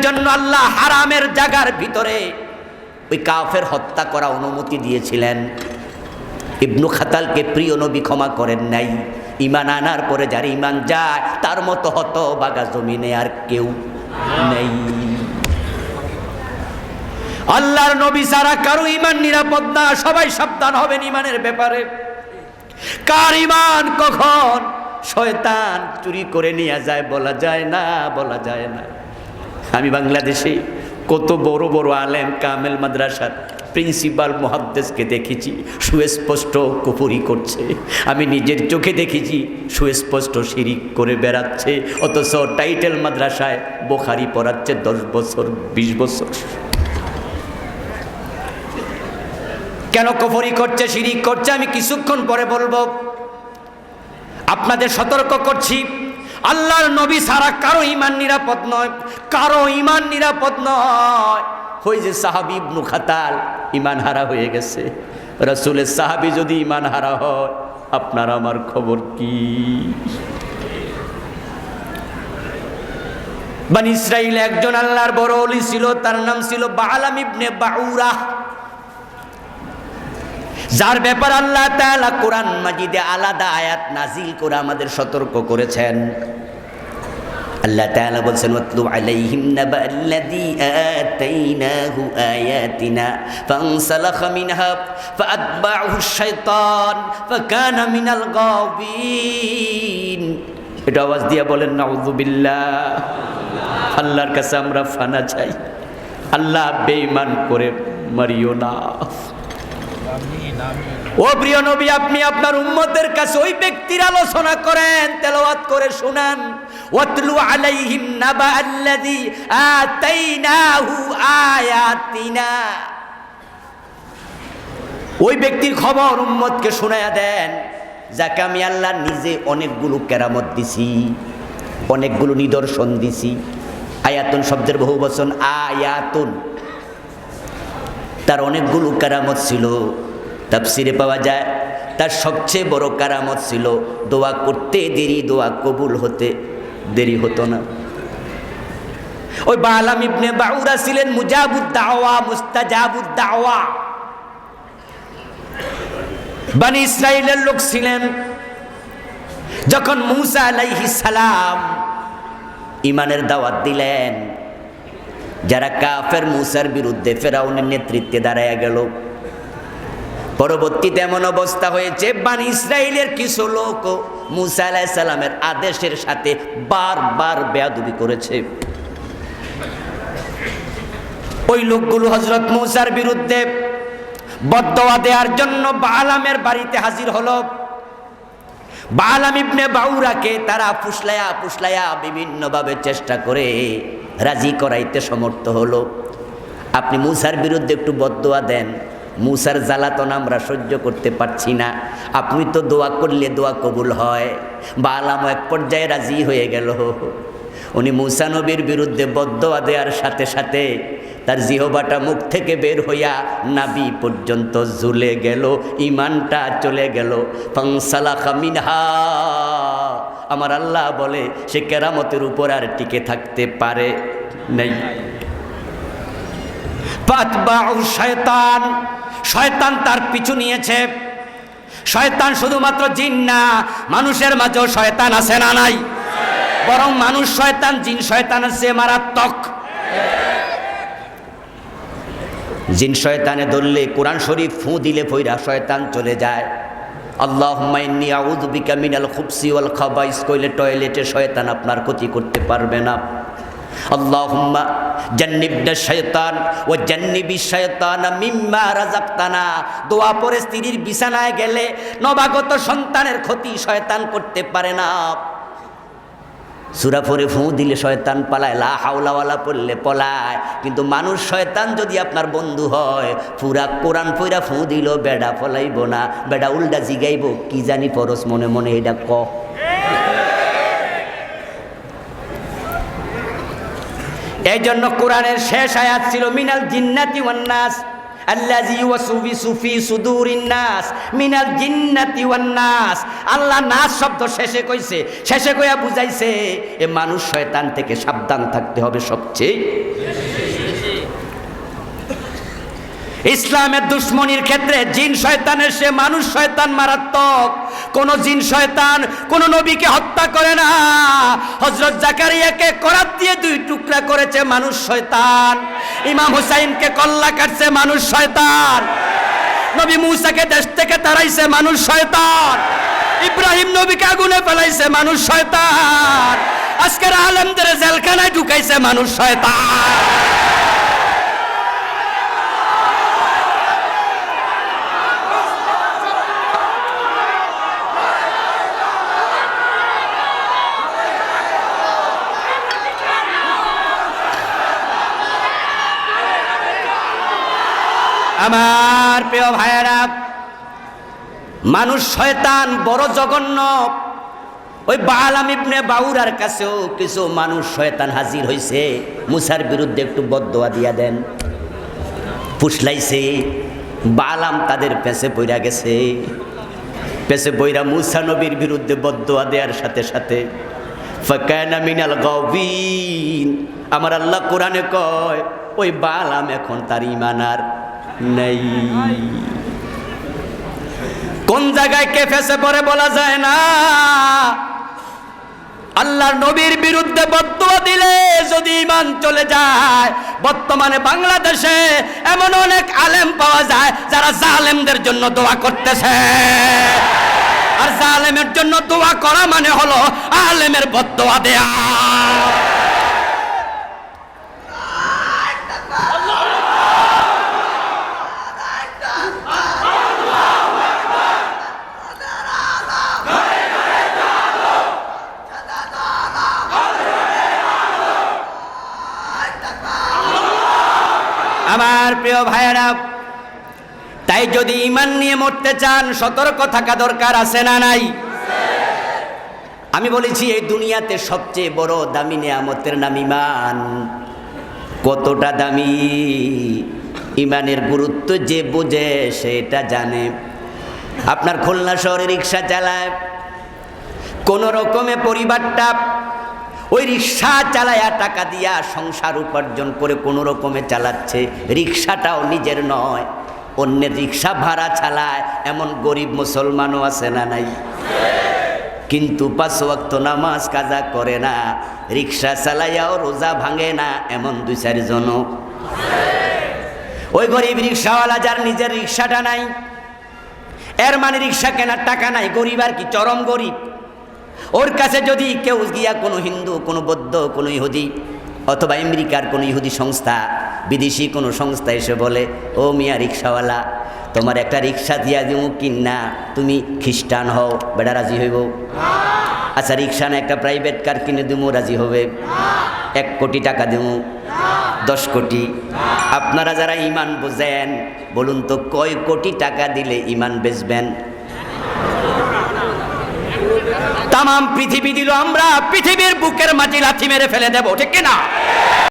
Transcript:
জন্য আল্লাহ হারামের জাগার ভিতরে ওই কাফের হত্যা করা অনুমতি দিয়েছিলেন। ইবনু খাতালকে প্রিয় নবী ক্ষমা করেন নাই। ইমান আনার পরে যার ইমান যায়, তার মতো হত বাগা জমিনে আর কেউ নেই। আল্লাহর নবী সারা কারও ইমান নিরাপদ না। সবাই সাবধান হবেন ইমানের ব্যাপারে। কার ইমান কখন? শয়তান চুরি করে নিয়ে যায়, বলা যায় না, বলা যায় না। আমি বাংলাদেশে কত বড় বড় আলেম কামেল মাদ্রাসার প্রিন্সিপাল মহাদ্দেশকে দেখেছি, সুস্পষ্ট কুপুরি করছে। আমি নিজের চোখে দেখেছি, সুস্পষ্ট শিরিক করে বেড়াচ্ছে, অথচ টাইটেল মাদ্রাসায় বোখারি পড়াচ্ছে দশ বছর, বিশ বছর। কেন কফরি করছে, শিরিক করছে, আমি কিছুক্ষণ পরে বলব। আপনাদের সতর্ক করছি। আল্লাহর নবী সারা কারও ইমান নিরাপদ নয়, কারও ইমান নিরাপদ নয়। ওই যে সাহাবি ইবনু খাতাল ইমান হারা হয়ে গেছে। রসুলের সাহাবি যদি ইমান হারা হয়, আপনার আমার খবর কি? বান ইসরাইল একজন আল্লাহর বড় অলি ছিল, তার নাম ছিল বালাম ইবনে বাউরা যার ব্যাপার আল্লাহ তাআলা কোরআন মাজিদে আলাদা আয়াত নাজিল করে আমাদের সতর্ক করেছেন। আল্লাহ তাআলা বলছেন ওয়াতলু আলাইহিম নাবা আল্লাযী আতাইনাহু আয়াতিনা ফানসালাখা মিনহা ফাআতবা'হু আশ-শাইতান ফাকানা মিনাল গাবিন। এটা আওয়াজ দিয়া বলেন নাউযুবিল্লাহ আল্লাহর কাছে আমরা ফানা চাই। আল্লাহ বেঈমান করে মারিও না। ও প্রিয় নবী, আপনি আপনার উম্মতের কাছে ওই ব্যক্তির আলোচনা করেন, তেলাওয়াত করে শুনান। ওয়াতলু আলাইহিম নাবা আল্লাযী আতাইনাহু আয়াতিনা। ওই ব্যক্তির খবর উম্মতকে শোনায়া দেন, যাকে আমি আল্লাহ নিজে অনেকগুলো কেরামত দিছি, অনেকগুলো নিদর্শন দিছি। আয়াতুন শব্দের বহু বচন, আয়াতুন। তার অনেকগুলো কেরামত ছিল। তাফসিরে পাওয়া যায়। তার সবচেয়ে বড় কারামত ছিল, দোয়া করতে দেরি, দোয়া কবুল হতে দেরি হতো না। ওই বালাম ইবনে বাউরা ছিলেন মুজাবুদ দাওয়া মুস্তাজাবুদ দাওয়া বানি ইসরাইলের লোক ছিলেন। যখন মুসা আলাইহিস সালাম ইমানের দাওয়াত দিলেন, যারা কাফের মুসার বিরুদ্ধে ফেরাউনের নেতৃত্বে দাঁড়ায় গেল পরবর্তীতে এমন অবস্থা হয়েছে, বান ইসরায়েলের কিছু লোক মুসা আলাহিসাল্লামের আদেশের সাথে বারবার বেয়াদুবি করেছে। ওই লোকগুলো হজরত মুসার বিরুদ্ধে বদয়া দেওয়ার জন্য বালামের বাড়িতে হাজির হলো। বালাম ইবনে বাউরাকে তারা ফুসলায়া ফুসলায়া বিভিন্নভাবে চেষ্টা করে রাজি করাইতে সমর্থ হলো। আপনি মুসার বিরুদ্ধে একটু বদোয়া দেন। মুসার জ্বালাতন আমরা সহ্য করতে পারছি না। আপনি তো দোয়া করলে দোয়া কবুল হয়। বালাম এক পর্যায়ে রাজি হয়ে গেল। উনি মুসা নবীর বিরুদ্ধে বদোয়া দেওয়ার সাথে সাথে তার জিহবাটা মুখ থেকে বের হইয়া নাবি পর্যন্ত ঝুলে গেল ইমানটা চলে গেল। ফাংসালাখা মিনহা। আমার আল্লাহ বলে, সে কেরামতের উপর আর টিকে থাকতে পারে নেই। শয়তান। শয়তান তার পিছু নিয়েছে। শয়তান শুধুমাত্র জিন না, মানুষের মাঝেও শয়তান আছে না নাই। বরং মানুষ শয়তান, জিন শয়তানের চেয়ে মারাত্মক। জিন শয়তানে ধরলে কোরআন শরীফ ফু দিলে ফইরা শয়তান চলে যায়। আল্লাহ মিনাল খুবসি ওয়াল খাবাইস কইলে টয়লেটে শয়তান আপনার ক্ষতি করতে পারবে না। আল্লাহুম্মা, জান্নিবনা শয়তান ও জান্নিবি শয়তান মিম্মা রাযাকতানা। দোয়া পরে স্ত্রীর বিছানায় গেলে নবাগত সন্তানের ক্ষতি শয়তান করতে পারে না। সুরা পরে ফুঁ দিলে শয়তান পালায়, লা হাওলাওয়ালা পড়লে পলায়। কিন্তু মানুষ শয়তান যদি আপনার বন্ধু হয়, পুরা কোরআন পইরা ফুঁ দিল বেডা পলাইব না, বেডা উল্টা জিগাইব, কি জানি পরশ মনে মনে এটা ক। এই জন্য কোরআনের শেষ আয়াত ছিল, মিনাল জিন্নাতি ওয়ান্নাস আল্লাহ নাস শব্দ শেষে কইছে, শেষে কইয়া বুঝাইছে, এ মানুষ শয়তান থেকে সাবধান থাকতে হবে সবচেয়ে ইসলামের দুশ্মনির ক্ষেত্রে জিন শয়তানের সে মানুষ শয়তান মারাত্মক। কোন জিন শয়তান কোন নবীকে হত্যা করে না। হজরত জাকারিয়াকে করাত দিয়ে দুই টুকরা করেছে মানুষ শয়তান। ইমাম হুসাইনকে কল্লা কাটছে মানুষ শয়তান। নবী মুসাকে দেশ থেকে তাড়াইছে মানুষ শয়তান। ইব্রাহিম নবীকে আগুনে ফেলাইছে মানুষ শয়তান। আজকের আলেমদের জেলখানায় ঢুকাইছে মানুষ শয়তান। আমার প্রিয় ভাইয়েরা, মানুষ শয়তান বড় জঘন্য। ওই বালাম ইবনে বাউরার কাছেও কিছু মানুষ শয়তান হাজির হইছে। মুসার বিরুদ্ধে একটু বদদোয়া দিয়া দেন। ফুসলাইছে বালাম তাদের পেছে পইরা গেছে। পেছে বইরা মুসা নবীর বিরুদ্ধে বদদোয়া দেওয়ার সাথে সাথে, ফাকানা মিনাল গাবিন আমার আল্লাহ কোরআনে কয়, ওই বালাম এখন তার ইমান আর নেই। কোন জায়গায় কে ফেসে পড়ে বলা যায় না। আল্লাহর নবীর বিরুদ্ধে বদুয়া দিলে যদি ইমান চলে যায়, বর্তমানে বাংলাদেশে এমন অনেক আলেম পাওয়া যায় যারা জালেমদের জন্য দোয়া করতেছে। আর জালেমের জন্য দোয়া করা মানে হলো আলেমের বদুয়া দেয়া। আমার প্রিয় ভাইয়েরা, তাই যদি ইমান নিয়ে মরতে চান, সতর্ক থাকা দরকার আছে না নাই? আমি বলেছি, এই দুনিয়াতে সবচেয়ে বড় দামি নিয়ামতের নাম ইমান কতটা দামি? ইমানের গুরুত্ব যে বোঝে, সেটা জানে। আপনার খুলনা শহরে রিক্সা চালায় কোন রকমে পরিবারটা ওই রিক্সা চালায়া টাকা দিয়া সংসার উপার্জন করে কোনো রকমে চালাচ্ছে। রিক্সাটাও নিজের নয়, অন্যের রিক্সা ভাড়া চালায়, এমন গরিব মুসলমানও আছে না নাই? কিন্তু পাঁচ ওয়াক্ত নামাজ কাজা করে না, রিক্সা চালাইয়াও রোজা ভাঙে না, এমন দুই চারজনও। ওই গরিব রিক্সাওয়ালা যার নিজের রিক্সাটা নাই, এর মানে রিক্সা কেনার টাকা নাই, গরিব আর কি, চরম গরিব। ওর কাছে যদি কেউ গিয়া কোনো হিন্দু, কোনো বৌদ্ধ, কোনো ইহুদি অথবা আমেরিকার কোনো ইহুদি সংস্থা, বিদেশি কোনো সংস্থা এসে বলে, ও মিয়া রিক্সাওয়ালা, তোমার একটা রিক্সা দিয়া দিব কিনা তুমি খ্রিস্টান হও বেড়া রাজি হইব? আচ্ছা রিক্সা না, একটা প্রাইভেট কার কিনে দিব রাজি হবে। এক কোটি টাকা দেব দশ কোটি। আপনারা যারা ইমান বোঝেন, বলুন তো, কয় কোটি টাকা দিলে ইমান বেচবেন? তাম পৃথিবী দিল আমরা পৃথিবীর বুকের মাটি লাথি মেরে ফেলে দেব ঠিক কিনা?